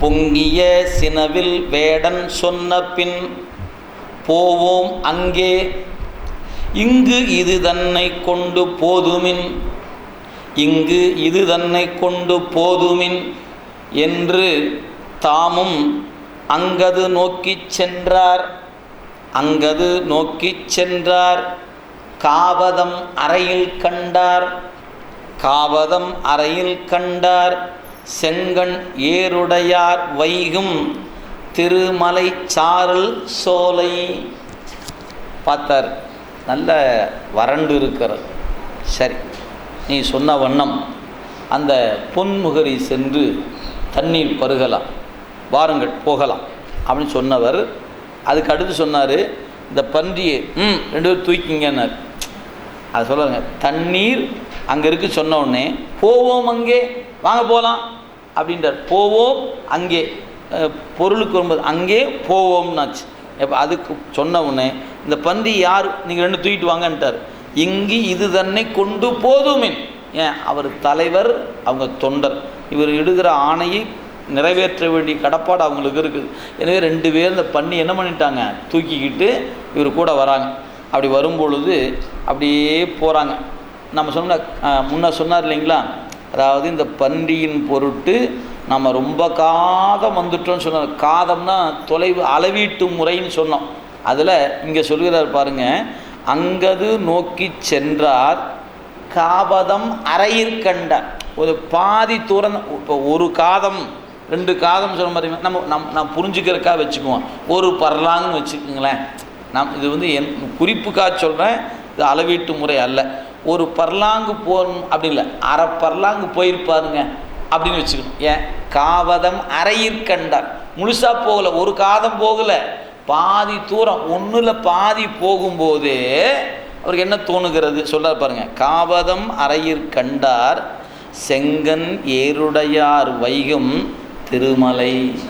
பொங்கிய சினவில் வேடன் சொன்ன பின் போவோம் அங்கே. இங்கு இது தன்னை கொண்டு போதுமின். இங்கு இது தன்னை கொண்டு போதுமின் என்று தாமும் அங்கது நோக்கிச் சென்றார். அங்கது நோக்கிச் சென்றார். காவதம் அறையில் கண்டார். காவதம் அறையில் கண்டார். செங்கண் ஏருடையார் வைகும் திருமலை சாரல் சோலை. பார்த்தார். நல்ல வறண்டு இருக்கிறது. சரி நீ சொன்ன வண்ணம். அந்த பொன்முகரி சென்று தண்ணீர் பருகலாம். வாருங்கள் போகலாம் அப்படின்னு சொன்னவர். அதுக்கு அடுத்து சொன்னார் இந்த பன்றியை ம் ரெண்டு பேரும் தூக்கிங்கன்னார். அதை சொல்லுங்க தண்ணீர் அங்கே இருக்கு சொன்ன உடனே போவோம் அங்கே வாங்க போகலாம். அப்படின்றார். போவோம் அங்கே பொருளுக்கு வரும்போது அங்கே போவோம்னாச்சு. இப்போ அதுக்கு சொன்ன உடனே இந்த பந்தி யார் நீங்கள் ரெண்டு தூக்கிட்டு வாங்கன்ட்டார். இங்கு இது தன்னை கொண்டு போதுமேன். ஏன்? அவர் தலைவர் அவங்க தொண்டர். இவர் இடுகிற ஆணையை நிறைவேற்ற வேண்டிய கடப்பாடு அவங்களுக்கு இருக்குது. எனவே ரெண்டு பேர் இந்த பண்ணி என்ன பண்ணிட்டாங்க? தூக்கிக்கிட்டு இவர் கூட வராங்க. அப்படி வரும்பொழுது அப்படியே போகிறாங்க நம்ம சொன்ன முன்ன சொன்னார் இல்லைங்களா? அதாவது இந்த பன்றியின் பொருட்டு நம்ம ரொம்ப காதம் வந்துட்டோம்னு சொன்னோம். காதம்னா தொலைவு அளவீட்டு முறைன்னு சொன்னோம். அதில் இங்கே சொல்கிறார் பாருங்க அங்கது நோக்கி சென்றார் காபதம் அறையிற் கண்டார் ஒரு பாதி தூரம் இப்போ ஒரு காதம் ரெண்டு காதம் சொல்ல மாதிரி நம்ம நம் நான் புரிஞ்சுக்கிறக்கா வச்சுக்குவோம். ஒரு பரலாங்கன்னு வச்சுக்கோங்களேன். நம் இது வந்து என் குறிப்புக்காக சொல்கிறேன் இது அளவீட்டு முறை அல்ல. ஒரு பர்லாங்கு போகணும் அப்படி இல்லை அரை பர்லாங்கு போயிருப்பாருங்க அப்படின்னு வச்சுக்கணும். ஏன்? காவதம் அரையிற்கண்டார் முழுசாக போகலை ஒரு காதம் போகலை. பாதி தூரம் ஒன்றில் பாதி போகும்போது அவருக்கு என்ன தோணுகிறது? சொல்ல பாருங்க. காவதம் அறையிற் கண்டார் செங்கன் ஏருடையார் வைகும் திருமலை.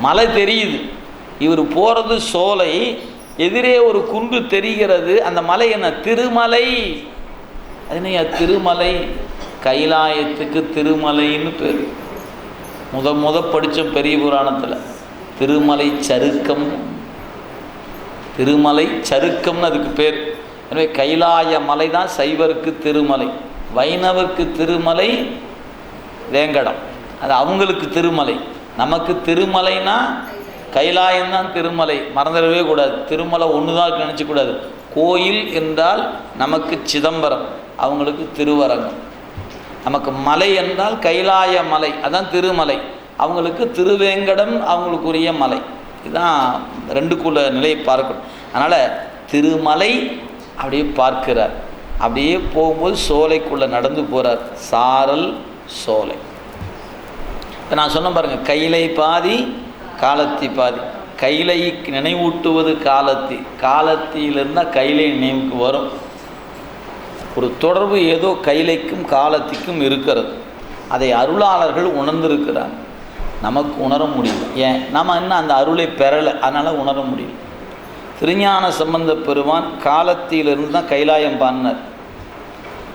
மலை தெரியுது. இவர் போகிறது சோலை எதிரே ஒரு குன்று தெரிகிறது அந்த மலை என்ன? திருமலை. அது திருமலை. கைலாயத்துக்கு திருமலைன்னு பேர். முத முத படித்தோம் பெரிய புராணத்தில். திருமலை சருக்கம். திருமலை சருக்கம்னு அதுக்கு பேர். எனவே கைலாய மலை தான் சைவருக்கு திருமலை. வைணவருக்கு திருமலை வேங்கடம். அது அவங்களுக்கு திருமலை. நமக்கு திருமலைனா கைலாயம்தான் திருமலை மறந்துடவே கூடாது. திருமலை ஒன்று தான் நினச்சக்கூடாது கோயில் என்றால் நமக்கு சிதம்பரம் அவங்களுக்கு திருவரங்கம். நமக்கு மலை என்றால் கைலாய மலை அதான் திருமலை. அவங்களுக்கு திருவேங்கடம் அவங்களுக்குரிய மலை. இதுதான் ரெண்டுக்குள்ள நிலையை பார்க்கணும். அதனால் திருமலை அப்படியே பார்க்கிறார். அப்படியே போகும்போது சோலைக்குள்ளே நடந்து போகிறார் சாரல் சோலை. இப்போ நான் சொன்ன பாருங்கள் கைலை பாதி காலத்தி பாதி. கைலை நினைவூட்டுவது காலத்தி. காலத்தியிலிருந்தால் கைலை நினைவுக்கு வரும். ஒரு தொடர்பு ஏதோ கைலைக்கும் காலத்திக்கும் இருக்கிறது. அதை அருளாளர்கள் உணர்ந்திருக்கிறாங்க. நமக்கு உணர முடியல. ஏன்? நம்ம இன்னும் அந்த அருளை பெறலை. அதனால் உணர முடியல. திருஞான சம்பந்த பெருமான் காலத்திலிருந்து தான் கைலாயம் பாடினார்.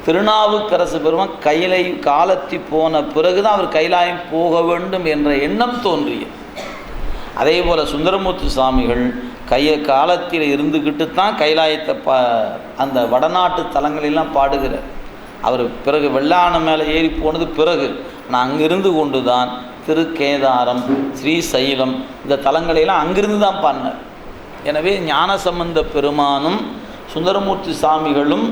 திருநாவுக்கரசு பெருமான் கைலை காலத்தி போன பிறகுதான் அவர் கைலாயம் போக வேண்டும் என்ற எண்ணம் தோன்றியது. அதே போல் சுந்தரமூர்த்தி சுவாமிகள் கைய காலத்தில் இருந்துக்கிட்டு தான் கைலாயத்தை பா அந்த வடநாட்டு தலங்களெல்லாம் பாடுகிறார். அவர் பிறகு வெள்ளான மேலே ஏறி போனது பிறகு ஆனால் அங்கிருந்து கொண்டு தான் திருக்கேதாரம் ஸ்ரீசைலம் இந்த தலங்களையெல்லாம் அங்கிருந்து தான் பாடினார். எனவே ஞானசம்பந்த பெருமானும் சுந்தரமூர்த்தி சாமிகளும்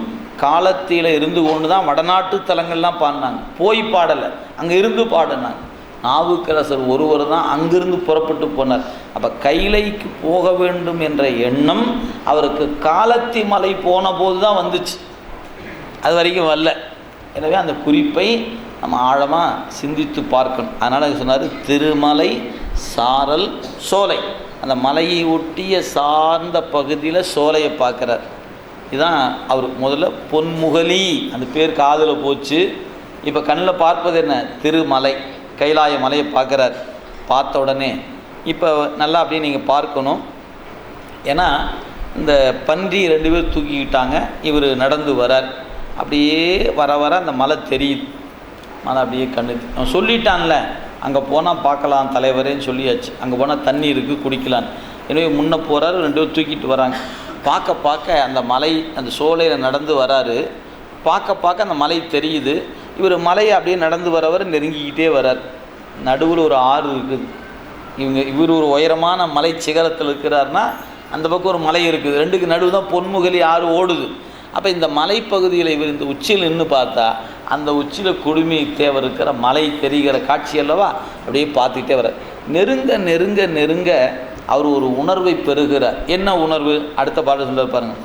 காலத்தில் இருந்து கொண்டு தான் வடநாட்டு தலங்கள்லாம் பாடினாங்க. போய் பாடலை அங்கே இருந்து பாடினாங்க. நாவுக்கரசர் ஒருவர் தான் அங்கிருந்து புறப்பட்டு போனார். அப்போ கைலைக்கு போக வேண்டும் என்ற எண்ணம் அவருக்கு காலத்தி மலை போன போது தான் வந்துச்சு. அது வரைக்கும் வரல. எனவே அந்த குறிப்பை நம்ம ஆழமாக சிந்தித்து பார்க்கணும். அதனால் சொன்னார்? திருமலை சாரல் சோலை. அந்த மலையை ஒட்டிய சார்ந்த பகுதியில் சோலையை பார்க்குறார். இதுதான் அவர் முதல்ல பொன்முகலி. அந்த பேர் காதில் போச்சு. இப்போ கண்ணில் பார்ப்பது என்ன? திருமலை. கைலாய மலையை பார்க்குறார். பார்த்த உடனே இப்போ நல்லா அப்படியே நீங்கள் பார்க்கணும். ஏன்னா இந்த பன்றி ரெண்டு பேர் தூக்கிக்கிட்டாங்க இவர் நடந்து வரார். அப்படியே வர வர அந்த மலை தெரியுது. மலை அப்படியே கண்ணு அவன் சொல்லிட்டான்ல அங்கே போனால் பார்க்கலாம் தலைவரேன்னு சொல்லியாச்சு. அங்கே போனால் தண்ணி இருக்குது குடிக்கலாம் எனவே முன்னே போகிறாரு ரெண்டு பேரும் தூக்கிட்டு வராங்க. பார்க்க பார்க்க அந்த மலை அந்த சோலையில் நடந்து வராரு. பார்க்க பார்க்க அந்த மலை தெரியுது. இவர் மலையை அப்படியே நடந்து வரவர் நெருங்கிக்கிட்டே வரார். நடுவில் ஒரு ஆறு இருக்குது. இவங்க இவர் ஒரு உயரமான மலை சிகரத்தில் இருக்கிறாருன்னா அந்த பக்கம் ஒரு மலை இருக்குது. ரெண்டுக்கு நடுவு தான் பொன்முகலி ஆறு ஓடுது. அப்போ இந்த மலைப்பகுதியில் இவர் இந்த உச்சியில் நின்று பார்த்தா அந்த உச்சியில் குடுமி தேவை இருக்கிற மலை தெரிகிற காட்சி அல்லவா? அப்படியே பார்த்துக்கிட்டே வர நெருங்க நெருங்க நெருங்க அவர் ஒரு உணர்வை பெறுகிறார். என்ன உணர்வு? அடுத்த பாடல் சொல்ல பாருங்கள்